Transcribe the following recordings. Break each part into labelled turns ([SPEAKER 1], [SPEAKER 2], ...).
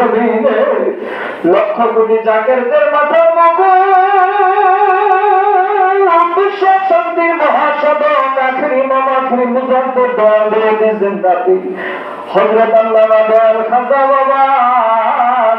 [SPEAKER 1] জমিনে লক্ষ কোটি জাকেরদের মাথা বিশ্ব শান্তির মহাসদক, আখরি মামা, আখরি মুজাদ্দিদ দয়া দিয়ে জিন্দাতি হযরত আল্লামা দয়াল খাজা বাবা।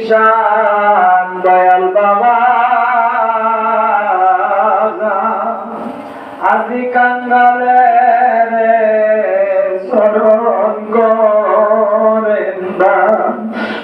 [SPEAKER 1] নিশান দয়াল বাবা।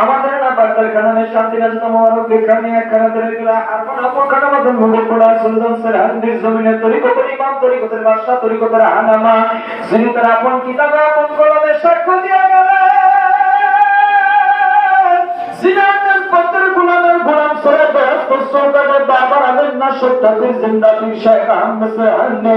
[SPEAKER 1] আমাদের না শান্তি রাজনা মোবারক দেখানি একখানা ধরে গেলা। আর কোন কাটা মতন পড়া সুলতান স্যার হান্দির জমিনে তরিকতের ইমাম, তরিকতের বাদশা তরিকতের হানামা যিনি তার আপন কিতাবে আপন কলমে সাক্ষ্য দিয়া গেলেন। জিনাতের পত্রের গুলামের গুলাম সরে ব্যস্ত বাবার আলেন না সত্যাদের জিন্দাতি শেখ আহমেদ সাহানে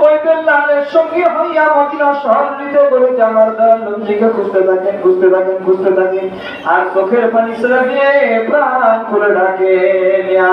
[SPEAKER 1] ওই বেল্লালের সঙ্গী হইয়া মদিনা শহর নবীজিকে খুঁজতে থাকেন খুঁজতে থাকেন খুঁজতে থাকেন আর চোখের পানি দিয়ে প্রাণ খুলে ডাকে, ইয়া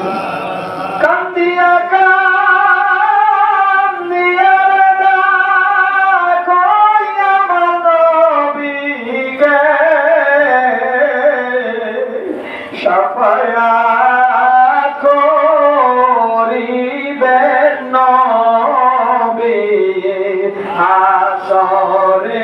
[SPEAKER 1] হাসরে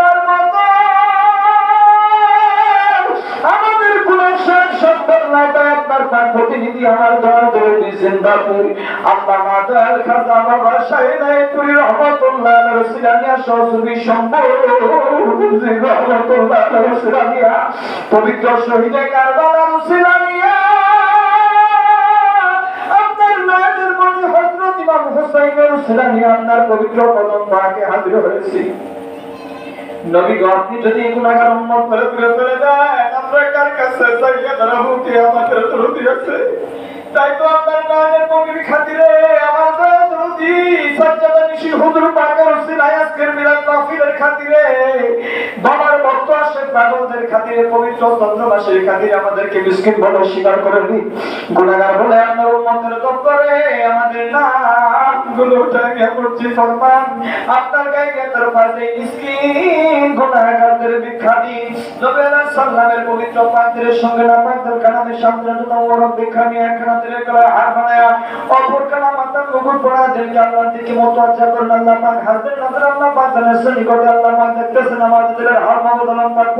[SPEAKER 1] বাপুর আল্লাহ মাদার খাজা বাবা পবিত্র শহীদে আপনার পবিত্র কদম পাকে হাজির হয়েছি। যদি আমাদের দরদি আছে? তাই তো আপনার নামের মমির খাতিরে আমার দরদি, সজ্জাদা নিশি হুজুর পাকের উসিলায় আজকের মিলাদ মাহফিলের খাতিরে বাবার পাগলদের খাতিরে, পবিত্র চন্দ্রমাসের খাতিরে আমাদেরকে মিসকিন বলে স্বীকার করেননি গুনাহগার বলে আপনার উম্মতের দপ্তরে আমাদের নামগুলো করছি ফরমান আপনার গায়ে তার পাশে মিসকিন গুনাহগারদের বিখ্যাতি। নবী আলাইহিস পবিত্র পাত্রের সঙ্গে না পাত্রের কানামে সামনে তো ওরব বিখ্যাতি একখানা দিলে গলা, হার বানায়া। অপর কানা মাতার মুকুট পড়া দেন আল্লাহ দিকে মতো আচ্ছা করেন। আল্লাহ পাক হাতের নজর আল্লাহ পাক জানেন নিকটে আল্লাহ পাক দেখতেছেন, আমাদের হার মাহমুদ আলম পাক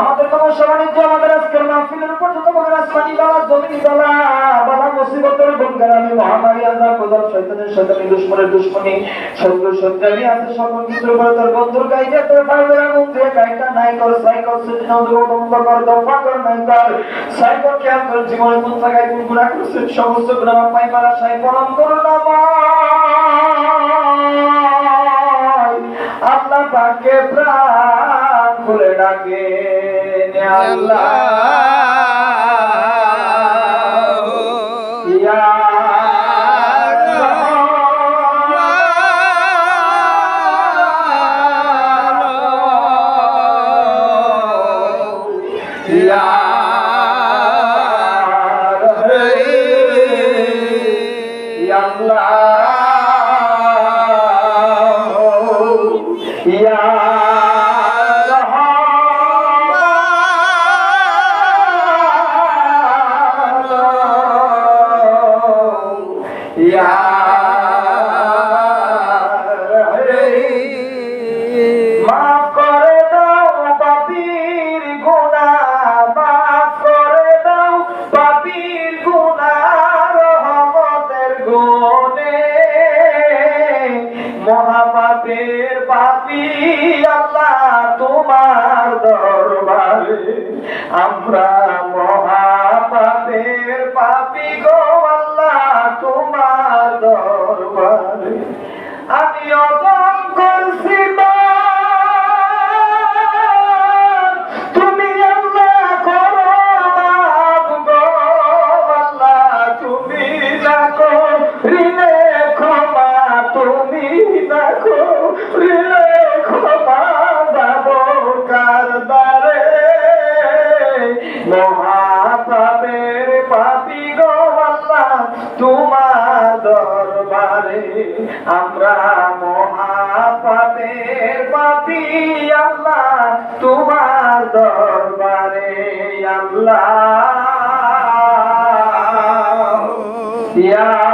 [SPEAKER 1] আমাদের সমস্যা বাণিজ্য আমাদের আজকের মাহফিলের উপর যত আমাদের আসমানি বাবা জমিনি বাবা বাবা মুসিবতের বনগারামি মহামারী, আল্লাহ প্রধান শয়তানের শয়তানি, দুশ্মনের দুশ্মনী, শত্রু শত্রানি আছে সকল কিছুর উপরে তোর বন্ধুর গাইতে তোর ফাইলের আগুন দিয়ে গাইটা নাই কর, সাইকল সেদিন বন্ধ কর, দফা কর, নাই কর। সাইকল খেয়াল কর, জীবনে কোন জায়গায় কোন গুণা করছেন সমস্ত গুণা মাপাই মারা সাই পরম করুণা আল্লাহ পাকে প্রাণ খুলে ডাকে। আল্লাহ। মাফ করে দাও পাপীর গুণে। তোমার দরবারে। আমরা মহাপাপের পাপী গো আল্লাহ তোমার দরবারে। আমি অজন আমরা মহাপাপের পাপি আল্লাহ তোমার দরবারে আল্লাহ। ইয়া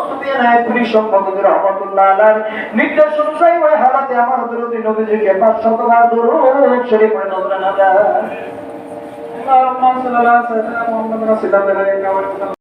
[SPEAKER 1] মকসুদিয়া নায়কপুরী সম্মতির রহমতুল্লাহ আলার নির্দেশ অনুযায়ী ওই হালাতে আমার দরুদ নবীজিকে পাঁচ শতবার দরুদ শরীফ নজরানা আল্লাহুম্মা সাল্লাল্লাহু আলাইহি ওয়া সাল্লাম।